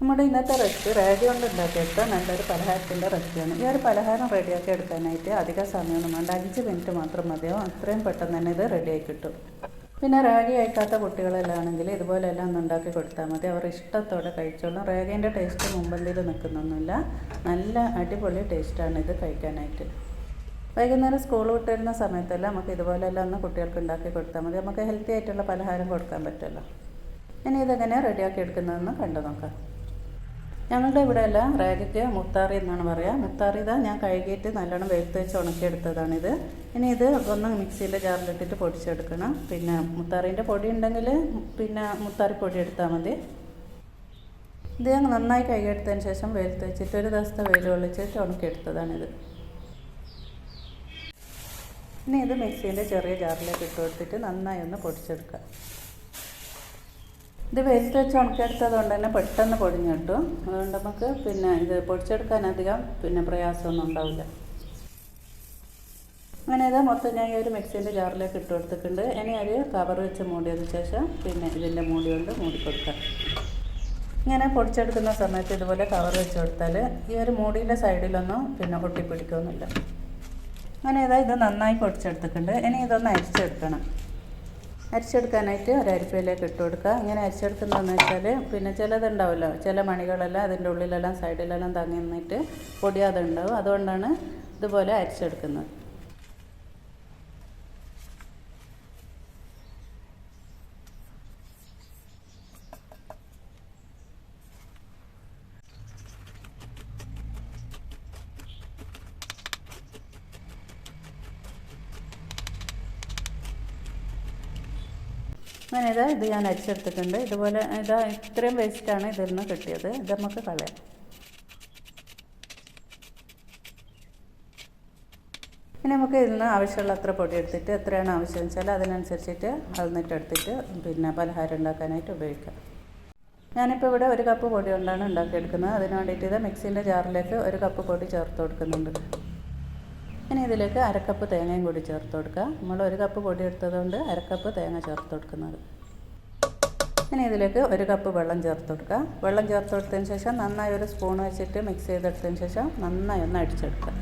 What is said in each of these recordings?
നമ്മുടെ ഇന്നത്തെ റെസിപ്പി റേഡി കൊണ്ട് ഉണ്ടാക്കിയെടുത്ത നല്ലൊരു പലഹാരത്തിന്റെ റെസിപ്പിയാണ്. ഈ ഒരു പലഹാരം റെഡിയാക്കി എടുക്കാനായിട്ട് അധിക സമയമൊന്നും വേണ്ട അഞ്ച് മിനിറ്റ് മാത്രം മതിയാവും അത്രയും പെട്ടെന്ന് തന്നെ ഇത് റെഡിയായി കിട്ടും. പിന്നെ റാഗി അയക്കാത്ത കുട്ടികളെല്ലാം ആണെങ്കിൽ ഇതുപോലെല്ലാം ഒന്ന് ഉണ്ടാക്കി കൊടുത്താൽ മതി. അവർ ഇഷ്ടത്തോടെ കഴിച്ചോളും. റാഗിന്റെ ടേസ്റ്റ് മുമ്പന്തിയിൽ നിൽക്കുന്നൊന്നുമില്ല. നല്ല അടിപൊളി ടേസ്റ്റാണ് ഇത് കഴിക്കാനായിട്ട്. വൈകുന്നേരം സ്കൂൾ വിട്ട് വരുന്ന സമയത്തെല്ലാം നമുക്ക് ഇതുപോലെല്ലാം ഒന്ന് കുട്ടികൾക്ക് ഉണ്ടാക്കി കൊടുത്താൽ മതി. നമുക്ക് ഹെൽത്തി ആയിട്ടുള്ള പലഹാരം കൊടുക്കാൻ പറ്റുമല്ലോ. ഇനി ഇതെങ്ങനെയാണ് റെഡിയാക്കി എടുക്കുന്നതെന്ന് കണ്ടു നോക്കാം ഞങ്ങളുടെ ഇവിടെ അല്ല റാഗിക്ക് മുത്താറി എന്നാണ് പറയുക മുത്താറി ഇതാ ഞാൻ കഴുകിയിട്ട് നല്ലോണം വെളുത്ത് വെച്ച് ഉണക്കിയെടുത്തതാണിത്. ഇനി ഇത് ഒന്ന് മിക്സിയിലെ ജാറിലിട്ടിട്ട് പൊടിച്ചെടുക്കണം. പിന്നെ മുത്താറിന്റെ പൊടി ഉണ്ടെങ്കിൽ പിന്നെ മുത്താറി പൊടി എടുത്താൽ മതി. ഇത് ഞാൻ നന്നായി കഴുകിയെടുത്തതിന് ശേഷം വെളുത്ത് വെച്ചിട്ട് ഒരു ദിവസത്തെ വെയിൽ ഒളിച്ചിട്ട് ഉണക്കിയെടുത്തതാണിത്. ഇനി ഇത് മിക്സീന്റെ ചെറിയ ജാറിലേക്ക് ഇട്ട് കൊടുത്തിട്ട് നന്നായി ഒന്ന് പൊടിച്ചെടുക്കുക. ഇത് വേസ്റ്റ് വെച്ച് ഉണക്കിയെടുത്തത് കൊണ്ട് തന്നെ പെട്ടെന്ന് പൊടിഞ്ഞു കിട്ടും. അതുകൊണ്ട് നമുക്ക് പിന്നെ ഇത് പൊടിച്ചെടുക്കാൻ അധികം പിന്നെ പ്രയാസമൊന്നും ഉണ്ടാവില്ല. അങ്ങനെ ഇത് മൊത്തം ഞാൻ ഈ ഒരു മിക്സിന്റെ ജാറിലേക്ക് ഇട്ട് കൊടുത്തിട്ടുണ്ട്. ഇനി ഒരു കവർ വെച്ച് മൂടിയതിന് ശേഷം പിന്നെ ഇതിന്റെ മൂടി കൊണ്ട് മൂടിക്കൊടുക്കാം ഇങ്ങനെ പൊടിച്ചെടുക്കുന്ന സമയത്ത് ഇതുപോലെ കവർ വെച്ച് കൊടുത്താൽ ഈ ഒരു മൂടിയുടെ സൈഡിലൊന്നും പിന്നെ ഒട്ടിപ്പിടിക്കൊന്നുമില്ല അങ്ങനെ ഇതാ ഇത് നന്നായി പൊടിച്ചെടുത്തിട്ടുണ്ട്. ഇനി ഇതൊന്ന് അരിച്ചെടുക്കണം. അരിച്ചെടുക്കാനായിട്ട് ഒരു അരിപ്പയിലേക്ക് ഇട്ട് കൊടുക്കുക. ഇങ്ങനെ അരിച്ചെടുക്കുന്നതെന്ന് വെച്ചാൽ പിന്നെ ചിലതുണ്ടാവുമല്ലോ. ചില മണികളെല്ലാം അതിന്റെ ഉള്ളിലെല്ലാം സൈഡിലെല്ലാം തങ്ങി നിന്നിട്ട് പൊടിയാതെ ഉണ്ടാവും അതുകൊണ്ടാണ് ഇതുപോലെ അരിച്ചെടുക്കുന്നത്. അങ്ങനെ ഇതാ ഇത് ഞാൻ അരിച്ചെടുത്തിട്ടുണ്ട്. ഇതുപോലെ ഇതാ ഇത്രയും വേസ്റ്റാണ് ഇതിൽ നിന്ന് കിട്ടിയത്. ഇത് നമുക്ക് കളയാം. ഇനി നമുക്ക് ഇതിൽ നിന്ന് ആവശ്യമുള്ള അത്ര പൊടി എടുത്തിട്ട് എത്രയാണ് ആവശ്യം വെച്ചാൽ അതിനനുസരിച്ചിട്ട് അളന്നിട്ട് എടുത്തിട്ട് പിന്നെ പലഹാരം ഉണ്ടാക്കാനായിട്ട് ഉപയോഗിക്കാം. ഞാനിപ്പോൾ ഇവിടെ ഒരു കപ്പ് പൊടി കൊണ്ടാണ് ഉണ്ടാക്കിയെടുക്കുന്നത്. അതിന് വേണ്ടിയിട്ട് ഇത് മിക്സിന്റെ ജാറിലേക്ക് ഒരു കപ്പ് പൊടി ചേർത്ത് കൊടുക്കുന്നുണ്ട്. ഇനി ഇതിലേക്ക് അരക്കപ്പ് തേങ്ങയും കൂടി ചേർത്ത് കൊടുക്കുക. നമ്മൾ ഒരു കപ്പ് പൊടി എടുത്തതുകൊണ്ട് അരക്കപ്പ് തേങ്ങ ചേർത്ത് കൊടുക്കുന്നത്. ഇനി ഇതിലേക്ക് ഒരു കപ്പ് വെള്ളം ചേർത്ത് കൊടുക്കുക. വെള്ളം ചേർത്ത് കൊടുത്തതിന് ശേഷം നന്നായി ഒരു സ്പൂൺ വെച്ചിട്ട് മിക്സ് ചെയ്തെടുത്തതിന് ശേഷം നന്നായി ഒന്ന് അടിച്ചെടുക്കുക.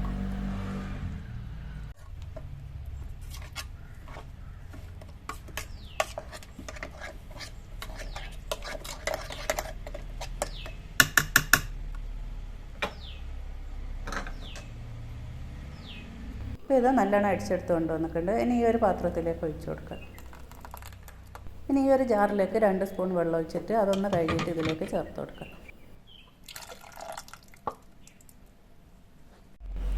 അപ്പോൾ ഇത് നല്ലോണം അടിച്ചെടുത്ത് കൊണ്ടുവന്നിട്ടുണ്ട്. ഇനി ഈ ഒരു പാത്രത്തിലേക്ക് ഒഴിച്ചു കൊടുക്കുക ഇനി ഈ ഒരു ജാറിലേക്ക് രണ്ട് സ്പൂൺ വെള്ളം ഒഴിച്ചിട്ട് അതൊന്ന് കഴുകിയിട്ട് ഇതിലേക്ക് ചേർത്ത് കൊടുക്കുക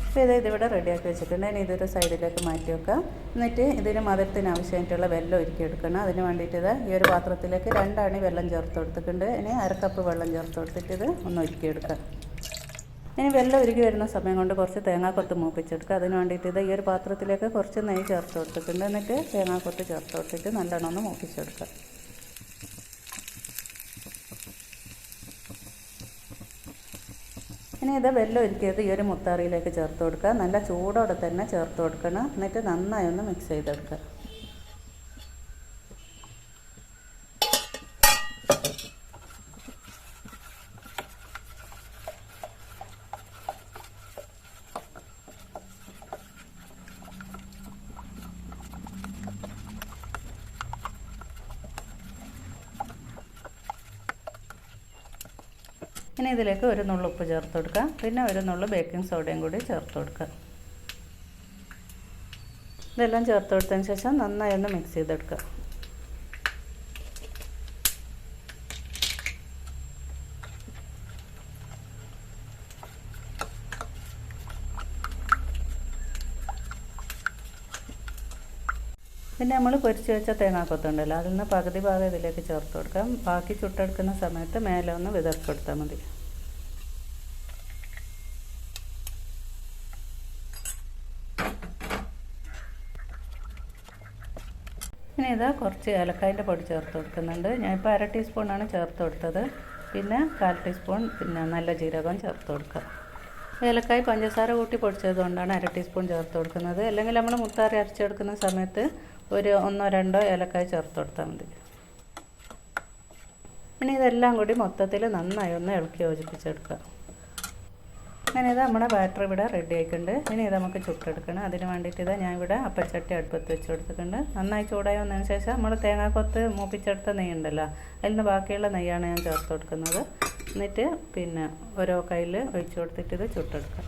അപ്പോൾ ഇത് ഇതിവിടെ റെഡിയാക്കി വെച്ചിട്ടുണ്ട്. ഇനി ഇതൊരു സൈഡിലേക്ക് മാറ്റി വെക്കുക എന്നിട്ട് ഇതിന് മധുരത്തിന് ആവശ്യമായിട്ടുള്ള വെല്ലം ഒരുക്കി എടുക്കണം. അതിന് വേണ്ടിയിട്ട് ഇത് ഈ ഒരു പാത്രത്തിലേക്ക് രണ്ടാണി വെള്ളം ചേർത്ത് കൊടുത്തിട്ടുണ്ട്. ഇനി അര കപ്പ് വെള്ളം ചേർത്ത് കൊടുത്തിട്ട് ഇത് ഒന്ന് ഒരുക്കിയെടുക്കുക ഇനി വെള്ളം ഉരുകി വരുന്ന സമയം കൊണ്ട് കുറച്ച് തേങ്ങാക്കൊത്ത് മൂപ്പിച്ചെടുക്കുക. അതിന് വേണ്ടിയിട്ട് ഇത് ഈ ഒരു പാത്രത്തിലേക്ക് കുറച്ച് നെയ്യ് ചേർത്ത് കൊടുത്തിട്ടുണ്ട്. എന്നിട്ട് തേങ്ങാക്കൊത്ത് ചേർത്ത് കൊടുത്തിട്ട് നല്ലോണം ഒന്ന് മൂപ്പിച്ചെടുക്കുക. ഇനി ഇത് വെള്ളം ഒരുക്കിയത് ഈ ഒരു മുത്താറിയിലേക്ക് ചേർത്ത് കൊടുക്കുക. നല്ല ചൂടോടെ തന്നെ ചേർത്ത് കൊടുക്കണം. എന്നിട്ട് നന്നായി ഒന്ന് മിക്സ് ചെയ്തെടുക്കുക. ഇനി ഇതിലേക്ക് ഒരു നുള്ളു ഉപ്പ് ചേർത്ത് കൊടുക്കുക. പിന്നെ ഒരു നുള്ളു ബേക്കിംഗ് സോഡയും കൂടി ചേർത്ത് കൊടുക്കുക. ഇതെല്ലാം ചേർത്ത് കൊടുത്തതിന് ശേഷം നന്നായി ഒന്ന് മിക്സ് ചെയ്തെടുക്കുക പിന്നെ നമ്മൾ പൊരിച്ച് വെച്ച തേങ്ങാക്കൊത്തുണ്ടല്ലോ അതിൽ നിന്ന് പകുതി ഭാഗം ഇതിലേക്ക് ചേർത്ത് കൊടുക്കാം. ബാക്കി ചുട്ടെടുക്കുന്ന സമയത്ത് മേലെ ഒന്ന് വിതർക്കെടുത്താൽ കൊടുത്താൽ മതി. ഇനി ഇത് കുറച്ച് ഏലക്കായന്റെ പൊടി ചേർത്ത് കൊടുക്കുന്നുണ്ട്. ഞാനിപ്പോൾ അര ടീസ്പൂണാണ് ചേർത്ത് കൊടുത്തത്. പിന്നെ കാൽ ടീസ്പൂൺ പിന്നെ നല്ല ജീരകം ചേർത്ത് കൊടുക്കുക ഏലക്കായ് പഞ്ചസാര കൂട്ടി പൊടിച്ചത് കൊണ്ടാണ് അര ടീസ്പൂൺ ചേർത്ത് കൊടുക്കുന്നത്. അല്ലെങ്കിൽ നമ്മൾ മുത്താറി അരച്ചെടുക്കുന്ന സമയത്ത് ഒരു ഒന്നോ രണ്ടോ ഏലക്കായ് ചേർത്ത് കൊടുത്താൽ മതി. ഇനി ഇതെല്ലാം കൂടി മൊത്തത്തിൽ നന്നായി ഒന്ന് ഇളക്കി യോജിപ്പിച്ചെടുക്കുക അങ്ങനെ ഇത് നമ്മുടെ ബാറ്റർ ഇവിടെ റെഡി ആയിട്ടുണ്ട് ഇനി ഇത് നമുക്ക് ചുട്ടെടുക്കണം. അതിന് വേണ്ടിയിട്ട് ഇത് ഞാൻ ഇവിടെ അപ്പച്ചട്ടി അടുപ്പത്ത് വെച്ച് കൊടുത്തിട്ടുണ്ട് നന്നായി ചൂടായി വന്നതിന് ശേഷം നമ്മൾ തേങ്ങാക്കൊത്ത് മൂപ്പിച്ചെടുത്ത നെയ്യ് ഉണ്ടല്ലോ അതിൽ നിന്ന് ബാക്കിയുള്ള നെയ്യാണ് ഞാൻ ചേർത്ത് കൊടുക്കുന്നത്. എന്നിട്ട് പിന്നെ ഓരോ കയ്യിൽ ഒഴിച്ചു കൊടുത്തിട്ട് ഇത് ചുട്ടെടുക്കാം.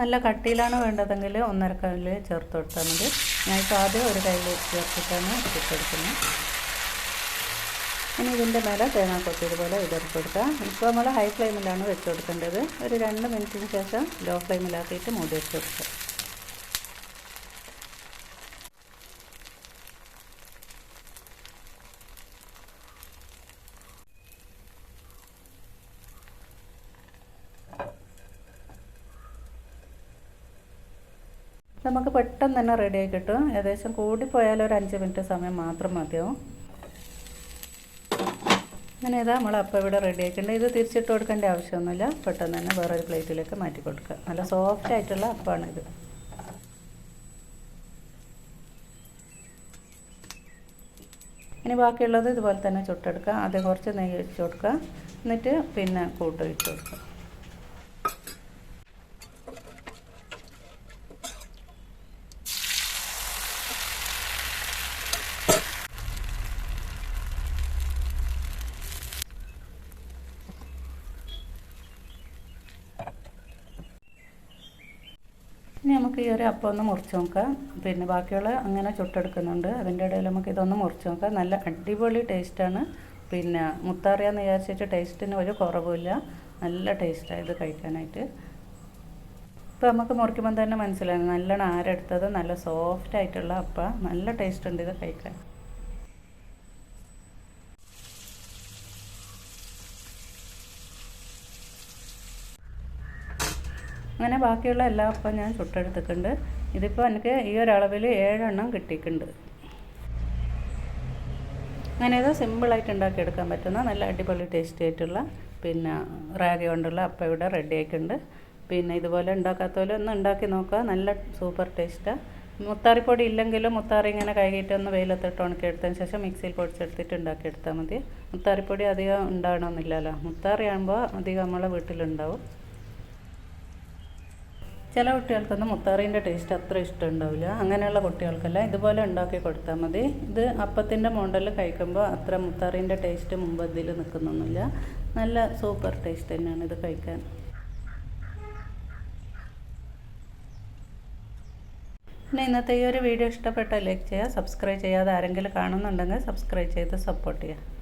നല്ല കട്ടിയിലാണ് വേണ്ടതെങ്കിൽ ഒന്നര കയ്യിൽ ചേർത്ത് കൊടുത്താൽ മതി. ഞാൻ ഇപ്പോൾ ആദ്യം ഒരു കയ്യിൽ ചേർത്തിട്ടാണ് ചുട്ടെടുക്കുന്നത്. ഇനി ഇതിന്റെ മേലെ തേങ്ങാക്കൊത്തി ഇതുപോലെ വിതർത്തി കൊടുക്കാം ഇപ്പോൾ നമ്മൾ ഹൈ ഫ്ലെയിമിലാണ് വെച്ച് കൊടുക്കേണ്ടത് ഒരു രണ്ട് മിനിറ്റിന് ശേഷം ലോ ഫ്ലെയിമിലാക്കിയിട്ട് മൂടി വെച്ച് കൊടുക്കുക നമുക്ക് പെട്ടെന്ന് തന്നെ റെഡിയായി കിട്ടും. ഏകദേശം കൂടിപ്പോയാൽ ഒരു അഞ്ച് മിനിറ്റ് സമയം മാത്രം മതിയാവും. അങ്ങനെ ഇതാ നമ്മൾ അപ്പം ഇവിടെ റെഡി ആക്കേണ്ടത് ഇത് തിരിച്ചിട്ട് കൊടുക്കേണ്ട ആവശ്യമൊന്നുമില്ല. പെട്ടെന്ന് തന്നെ വേറൊരു പ്ലേറ്റിലേക്ക് മാറ്റി കൊടുക്കുക. നല്ല സോഫ്റ്റ് ആയിട്ടുള്ള അപ്പമാണിത് ഇനി ബാക്കിയുള്ളത് ഇതുപോലെ തന്നെ ചുട്ടെടുക്കുക. ആദ്യം കുറച്ച് നെയ്യ് ഒഴിച്ച് കൊടുക്കുക. എന്നിട്ട് പിന്നെ കൂട്ട് ഒഴിച്ച് കൊടുക്കുക. ഇനി നമുക്ക് ഈ ഒരു അപ്പം ഒന്ന് മുറിച്ച് നോക്കാം. പിന്നെ ബാക്കിയുള്ള അങ്ങനെ ചുട്ടെടുക്കുന്നുണ്ട്. അതിന്റെ ഇടയിൽ നമുക്ക് ഇതൊന്ന് മുറിച്ച് നോക്കാം. നല്ല അടിപൊളി ടേസ്റ്റാണ് പിന്നെ മുത്താറിയാന്ന് വിചാരിച്ചിട്ട് ടേസ്റ്റിന് ഒരു കുറവുമില്ല. നല്ല ടേസ്റ്റാണ് ഇത് കഴിക്കാനായിട്ട്. ഇപ്പോൾ നമുക്ക് മുറിക്കുമ്പോൾ തന്നെ മനസ്സിലായി. നല്ലോണം ആരെടുത്തത് നല്ല സോഫ്റ്റ് ആയിട്ടുള്ള അപ്പം. നല്ല ടേസ്റ്റ് ഉണ്ട് ഇത് കഴിക്കാൻ. അങ്ങനെ ബാക്കിയുള്ള എല്ലാ അപ്പം ഞാൻ ചുട്ടെടുത്തിട്ടുണ്ട്. ഇതിപ്പോൾ എനിക്ക് ഈ ഒരളവിൽ ഏഴെണ്ണം കിട്ടിയിട്ടുണ്ട്. അങ്ങനെ ഇത് സിമ്പിളായിട്ട് ഉണ്ടാക്കിയെടുക്കാൻ പറ്റുന്ന നല്ല അടിപൊളി ടേസ്റ്റി ആയിട്ടുള്ള പിന്നെ റാഗി കൊണ്ടുള്ള അപ്പം ഇവിടെ റെഡി ആയിട്ടുണ്ട്. പിന്നെ ഇതുപോലെ ഉണ്ടാക്കാത്തപോലെ ഒന്ന് ഉണ്ടാക്കി നോക്കുക. നല്ല സൂപ്പർ ടേസ്റ്റാണ് മുത്താറിപ്പൊടി ഇല്ലെങ്കിലും മുത്താറി ഇങ്ങനെ കഴുകിയിട്ട് ഒന്ന് വെയിലത്തിട്ട് ഉണക്കിയെടുത്തതിന് ശേഷം മിക്സിയിൽ പൊടിച്ചെടുത്തിട്ട് ഉണ്ടാക്കിയെടുത്താൽ മതി. മുത്താറിപ്പൊടി അധികം ഉണ്ടാകണമെന്നില്ലല്ലോ മുത്താറി ആകുമ്പോൾ അധികം നമ്മളെ വീട്ടിലുണ്ടാവും. ചില കുട്ടികൾക്കൊന്നും മുത്താറീന്റെ ടേസ്റ്റ് അത്ര ഇഷ്ടം ഉണ്ടാവില്ല അങ്ങനെയുള്ള കുട്ടികൾക്കെല്ലാം ഇതുപോലെ ഉണ്ടാക്കി കൊടുത്താൽ മതി. ഇത് അപ്പത്തിന്റെ മോഡൽ കഴിക്കുമ്പോൾ അത്ര മുത്താറീന്റെ ടേസ്റ്റ് മുമ്പ് ഇതിൽ നിൽക്കുന്നൊന്നുമില്ല. നല്ല സൂപ്പർ ടേസ്റ്റ് തന്നെയാണ് ഇത് കഴിക്കാൻ. പിന്നെ ഇന്നത്തെ ഈ ഒരു വീഡിയോ ഇഷ്ടപ്പെട്ടാൽ ലൈക്ക് ചെയ്യുക സബ്സ്ക്രൈബ് ചെയ്യാതെ ആരെങ്കിലും കാണുന്നുണ്ടെങ്കിൽ സബ്സ്ക്രൈബ് ചെയ്ത് സപ്പോർട്ട് ചെയ്യുക.